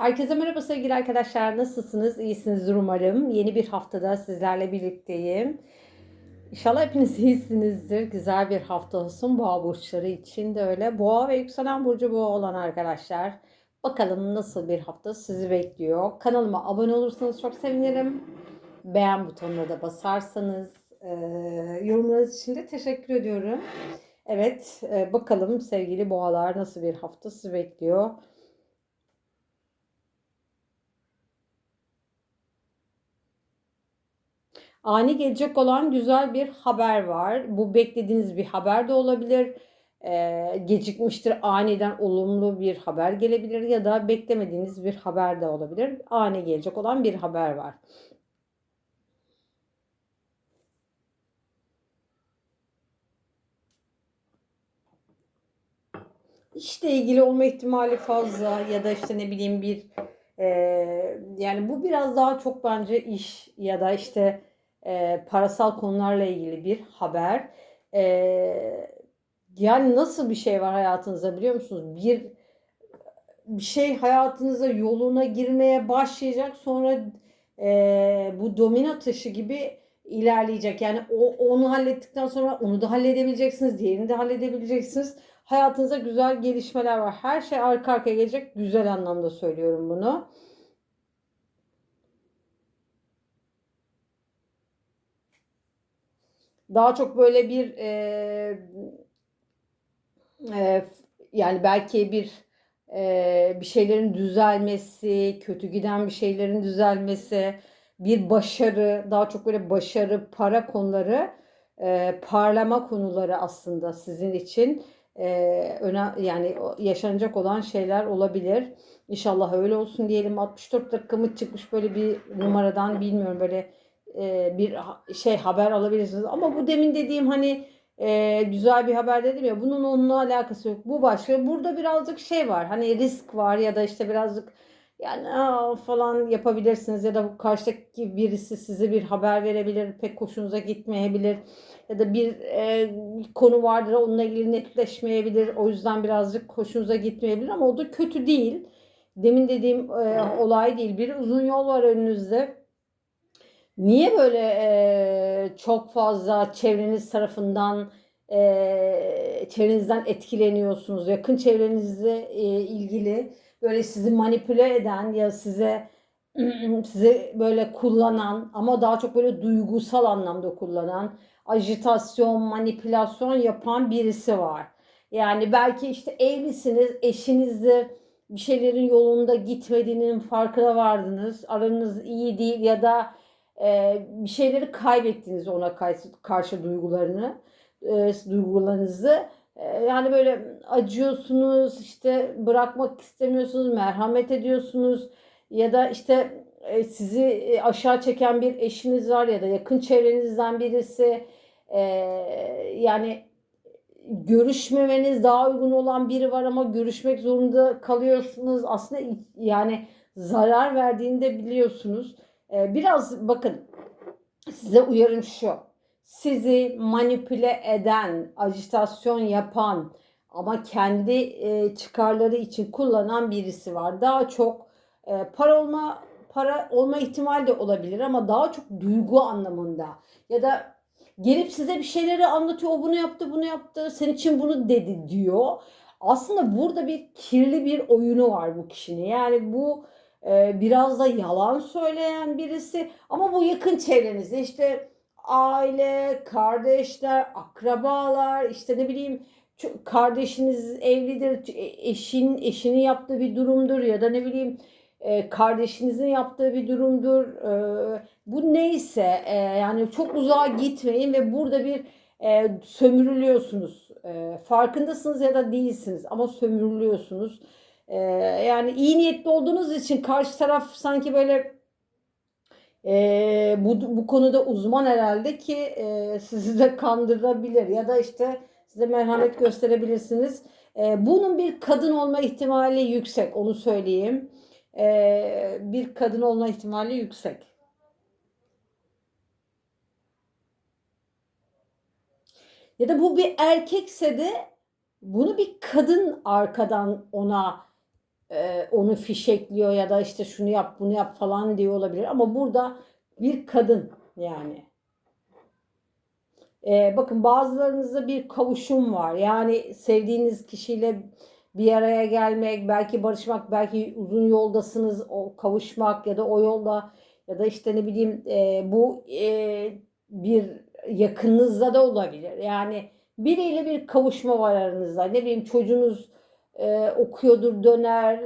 Herkese merhaba sevgili arkadaşlar. Nasılsınız? İyisinizdir umarım. Yeni bir haftada sizlerle birlikteyim. İnşallah hepiniz iyisinizdir. Güzel bir hafta olsun. Boğa burçları için de öyle. Boğa ve yükselen burcu boğa olan arkadaşlar. Bakalım nasıl bir hafta sizi bekliyor. Kanalıma abone olursanız çok sevinirim. Beğen butonuna da basarsanız e, yorumlarınız için de teşekkür ediyorum. Evet, e, bakalım sevgili boğalar nasıl bir hafta sizi bekliyor. Ani gelecek olan güzel bir haber var. Bu beklediğiniz bir haber de olabilir. Ee, gecikmiştir aniden olumlu bir haber gelebilir ya da beklemediğiniz bir haber de olabilir. Ani gelecek olan bir haber var. İşle ilgili olma ihtimali fazla ya da işte ne bileyim bir e, yani bu biraz daha çok bence iş ya da işte e, parasal konularla ilgili bir haber. E, yani nasıl bir şey var hayatınızda biliyor musunuz? Bir bir şey hayatınıza yoluna girmeye başlayacak sonra e, bu domino taşı gibi ilerleyecek. Yani o, onu hallettikten sonra onu da halledebileceksiniz, diğerini de halledebileceksiniz. Hayatınıza güzel gelişmeler var. Her şey arka arkaya gelecek. Güzel anlamda söylüyorum bunu. Daha çok böyle bir e, e, yani belki bir e, bir şeylerin düzelmesi, kötü giden bir şeylerin düzelmesi, bir başarı, daha çok böyle başarı, para konuları, e, parlama konuları aslında sizin için e, öne, yani yaşanacak olan şeyler olabilir. İnşallah öyle olsun diyelim. 64 dakikamı çıkmış böyle bir numaradan bilmiyorum böyle bir şey haber alabilirsiniz. Ama bu demin dediğim hani e, güzel bir haber dedim ya bunun onunla alakası yok. Bu başka. Burada birazcık şey var. Hani risk var ya da işte birazcık yani falan yapabilirsiniz ya da karşıdaki birisi size bir haber verebilir. Pek hoşunuza gitmeyebilir. Ya da bir e, konu vardır onunla ilgili netleşmeyebilir. O yüzden birazcık hoşunuza gitmeyebilir ama o da kötü değil. Demin dediğim e, olay değil. Bir uzun yol var önünüzde Niye böyle e, çok fazla çevreniz tarafından e, çevrenizden etkileniyorsunuz? Yakın çevrenizle e, ilgili böyle sizi manipüle eden ya size sizi böyle kullanan ama daha çok böyle duygusal anlamda kullanan, ajitasyon, manipülasyon yapan birisi var. Yani belki işte evlisiniz, eşinizle bir şeylerin yolunda gitmediğinin farkına vardınız. Aranız iyi değil ya da e, bir şeyleri kaybettiniz ona karşı, karşı duygularını, e, duygularınızı. E, yani böyle acıyorsunuz, işte bırakmak istemiyorsunuz, merhamet ediyorsunuz ya da işte e, sizi e, aşağı çeken bir eşiniz var ya da yakın çevrenizden birisi e, yani görüşmemeniz daha uygun olan biri var ama görüşmek zorunda kalıyorsunuz. Aslında yani zarar verdiğini de biliyorsunuz. Ee, biraz bakın size uyarım şu. Sizi manipüle eden, ajitasyon yapan ama kendi e, çıkarları için kullanan birisi var. Daha çok e, para olma para olma ihtimali de olabilir ama daha çok duygu anlamında ya da gelip size bir şeyleri anlatıyor. O bunu yaptı, bunu yaptı. Senin için bunu dedi diyor. Aslında burada bir kirli bir oyunu var bu kişinin. Yani bu biraz da yalan söyleyen birisi ama bu yakın çevrenizde işte aile, kardeşler, akrabalar işte ne bileyim kardeşiniz evlidir, e, eşin eşinin yaptığı bir durumdur ya da ne bileyim e, kardeşinizin yaptığı bir durumdur. E, bu neyse e, yani çok uzağa gitmeyin ve burada bir sömürülüyorsunuz. Farkındasınız ya da değilsiniz ama sömürülüyorsunuz. Ee, yani iyi niyetli olduğunuz için karşı taraf sanki böyle e, bu, bu konuda uzman herhalde ki e, sizi de kandırabilir ya da işte size merhamet gösterebilirsiniz. E, bunun bir kadın olma ihtimali yüksek onu söyleyeyim. E, bir kadın olma ihtimali yüksek. Ya da bu bir erkekse de bunu bir kadın arkadan ona e, onu fişekliyor ya da işte şunu yap bunu yap falan diyor olabilir. Ama burada bir kadın yani. E, bakın bazılarınızda bir kavuşum var. Yani sevdiğiniz kişiyle bir araya gelmek, belki barışmak, belki uzun yoldasınız, o kavuşmak ya da o yolda ya da işte ne bileyim e, bu e, bir yakınınızda da olabilir. Yani biriyle bir kavuşma var aranızda. Ne bileyim çocuğunuz e, okuyordur, döner,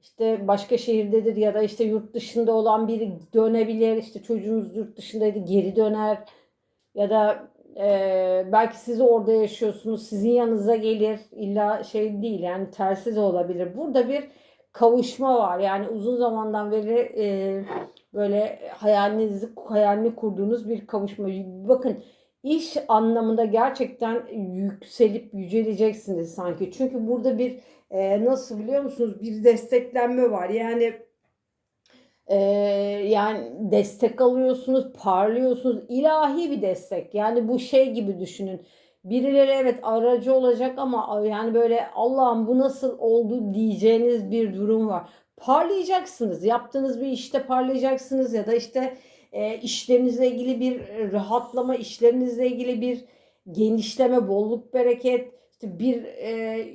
işte başka şehirdedir ya da işte yurt dışında olan biri dönebilir. İşte çocuğunuz yurt dışındaydı, geri döner ya da ee, belki siz orada yaşıyorsunuz, sizin yanınıza gelir. İlla şey değil yani tersi de olabilir. Burada bir kavuşma var. Yani uzun zamandan beri e, böyle hayalinizi hayalini kurduğunuz bir kavuşma. Bakın iş anlamında gerçekten yükselip yüceleceksiniz sanki. Çünkü burada bir e, nasıl biliyor musunuz? Bir desteklenme var. Yani ee, yani destek alıyorsunuz, parlıyorsunuz. ilahi bir destek. Yani bu şey gibi düşünün. Birileri evet aracı olacak ama yani böyle Allah'ım bu nasıl oldu diyeceğiniz bir durum var. Parlayacaksınız. Yaptığınız bir işte parlayacaksınız ya da işte e, işlerinizle ilgili bir rahatlama, işlerinizle ilgili bir genişleme, bolluk, bereket, işte bir e,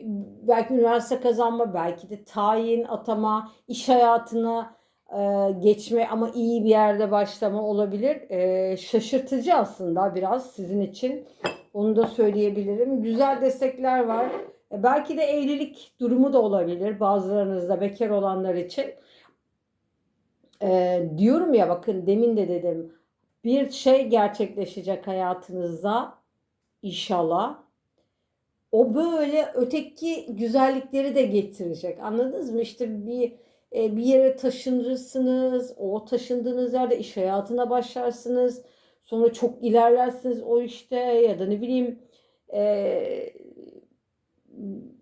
belki üniversite kazanma, belki de tayin, atama, iş hayatına e, geçme ama iyi bir yerde başlama olabilir. E, şaşırtıcı aslında biraz sizin için. Onu da söyleyebilirim. Güzel destekler var. E, belki de evlilik durumu da olabilir bazılarınızda bekar olanlar için. E, diyorum ya bakın demin de dedim. Bir şey gerçekleşecek hayatınızda inşallah. O böyle öteki güzellikleri de getirecek. Anladınız mı? İşte bir e, bir yere taşınırsınız. O taşındığınız yerde iş hayatına başlarsınız. Sonra çok ilerlersiniz o işte ya da ne bileyim e,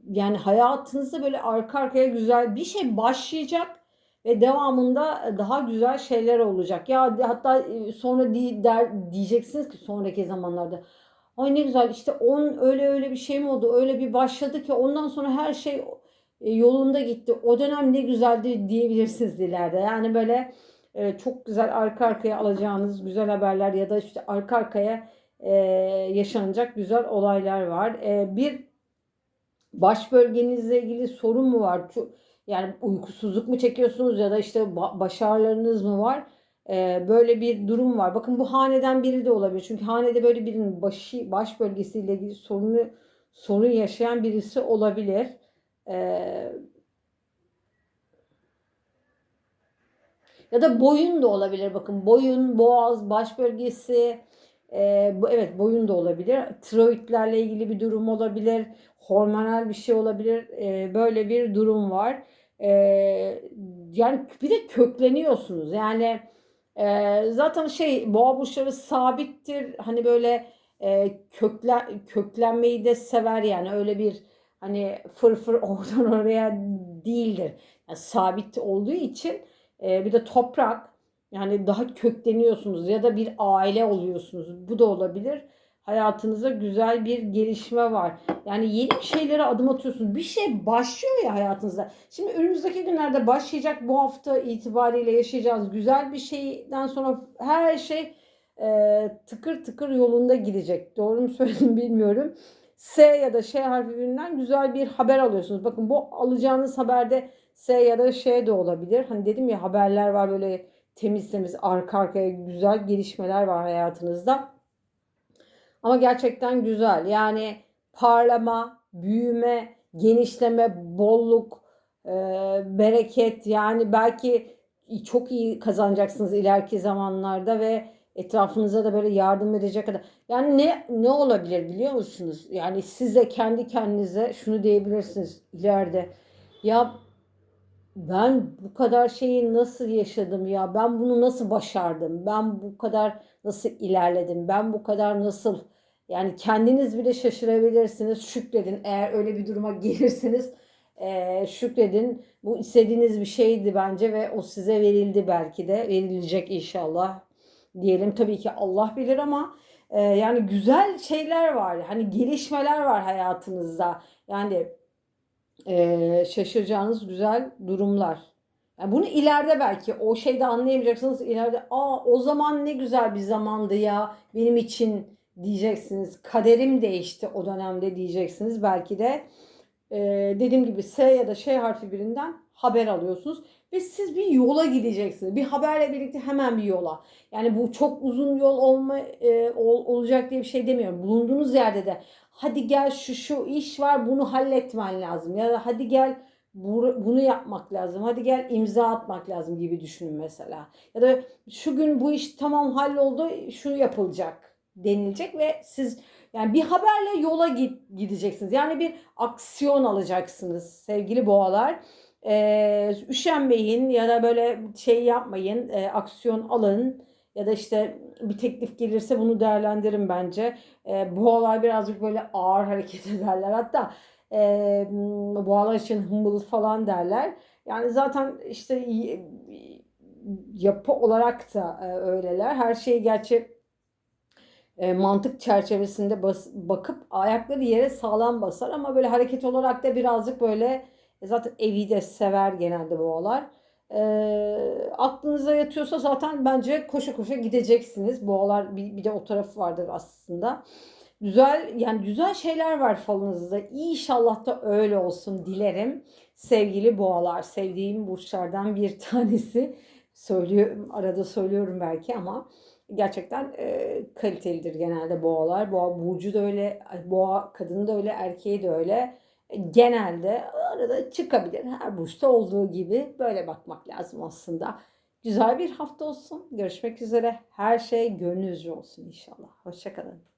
yani hayatınızda böyle arka arkaya güzel bir şey başlayacak ve devamında daha güzel şeyler olacak. Ya hatta e, sonra di, der, diyeceksiniz ki sonraki zamanlarda ay ne güzel işte on öyle öyle bir şey mi oldu öyle bir başladı ki ondan sonra her şey e, yolunda gitti. O dönem ne güzeldi diyebilirsiniz ileride. Yani böyle e, çok güzel arka arkaya alacağınız güzel haberler ya da işte arka arkaya e, yaşanacak güzel olaylar var. bir baş bölgenizle ilgili sorun mu var? Çok, yani uykusuzluk mu çekiyorsunuz ya da işte başarılarınız mı var? böyle bir durum var. Bakın bu haneden biri de olabilir. Çünkü hanede böyle birinin başı baş bölgesiyle ilgili sorunu sorun yaşayan birisi olabilir. Ee, ya da boyun da olabilir. Bakın boyun, boğaz, baş bölgesi. E, bu evet boyun da olabilir. Tiroidlerle ilgili bir durum olabilir. Hormonal bir şey olabilir. E, böyle bir durum var. E, yani bir de kökleniyorsunuz. Yani e, zaten şey boğa burçları sabittir. Hani böyle e, kökle, köklenmeyi de sever yani öyle bir hani fırfır oradan oraya değildir. Yani sabit olduğu için e, bir de toprak yani daha kökleniyorsunuz ya da bir aile oluyorsunuz. Bu da olabilir. Hayatınızda güzel bir gelişme var. Yani yeni bir şeylere adım atıyorsunuz. Bir şey başlıyor ya hayatınızda. Şimdi önümüzdeki günlerde başlayacak bu hafta itibariyle yaşayacağız. Güzel bir şeyden sonra her şey e, tıkır tıkır yolunda gidecek. Doğru mu söyledim bilmiyorum. S ya da Ş harfinden güzel bir haber alıyorsunuz. Bakın bu alacağınız haberde S ya da Ş de olabilir. Hani dedim ya haberler var böyle temiz temiz arka arkaya güzel gelişmeler var hayatınızda. Ama gerçekten güzel. Yani parlama, büyüme, genişleme, bolluk, e, bereket yani belki çok iyi kazanacaksınız ileriki zamanlarda ve etrafınıza da böyle yardım edecek kadar. Yani ne ne olabilir biliyor musunuz? Yani siz de kendi kendinize şunu diyebilirsiniz ileride. Ya ben bu kadar şeyi nasıl yaşadım ya? Ben bunu nasıl başardım? Ben bu kadar nasıl ilerledim? Ben bu kadar nasıl yani kendiniz bile şaşırabilirsiniz. Şükredin eğer öyle bir duruma gelirseniz e, şükredin. Bu istediğiniz bir şeydi bence ve o size verildi belki de. Verilecek inşallah diyelim tabii ki Allah bilir ama e, yani güzel şeyler var. Hani gelişmeler var hayatınızda. Yani Ee, şaşıracağınız güzel durumlar. Yani bunu ileride belki o şeyde anlayamayacaksınız. İleride aa o zaman ne güzel bir zamandı ya benim için diyeceksiniz. Kaderim değişti o dönemde diyeceksiniz. Belki de e, dediğim gibi S ya da Ş harfi birinden haber alıyorsunuz. Ve siz bir yola gideceksiniz. Bir haberle birlikte hemen bir yola. Yani bu çok uzun yol olma e, ol- olacak diye bir şey demiyorum. Bulunduğunuz yerde de hadi gel şu şu iş var bunu halletmen lazım. Ya da hadi gel bu- bunu yapmak lazım. Hadi gel imza atmak lazım gibi düşünün mesela. Ya da şu gün bu iş tamam halloldu şu yapılacak denilecek ve siz yani bir haberle yola gideceksiniz. Yani bir aksiyon alacaksınız sevgili boğalar. Ee, üşenmeyin ya da böyle şey yapmayın. e, aksiyon alın. Ya da işte bir teklif gelirse bunu değerlendirin bence. Ee, boğalar birazcık böyle ağır hareket ederler. Hatta e, boğalar için humble falan derler. Yani zaten işte yapı olarak da e, öyleler. Her şeyi gerçi e, mantık çerçevesinde bas, bakıp ayakları yere sağlam basar ama böyle hareket olarak da birazcık böyle e, zaten evi de sever genelde boğalar. E, aklınıza yatıyorsa zaten bence koşa koşa gideceksiniz. Boğalar bir, bir de o tarafı vardır aslında. Güzel yani güzel şeyler var falınızda. İnşallah da öyle olsun dilerim. Sevgili boğalar, sevdiğim burçlardan bir tanesi. Söylüyorum, arada söylüyorum belki ama gerçekten e, kalitelidir genelde boğalar. Boğa burcu da öyle, boğa kadını da öyle, erkeği de öyle. Genelde arada çıkabilir. Her burçta olduğu gibi böyle bakmak lazım aslında. Güzel bir hafta olsun. Görüşmek üzere. Her şey gönlünüzce olsun inşallah. Hoşçakalın.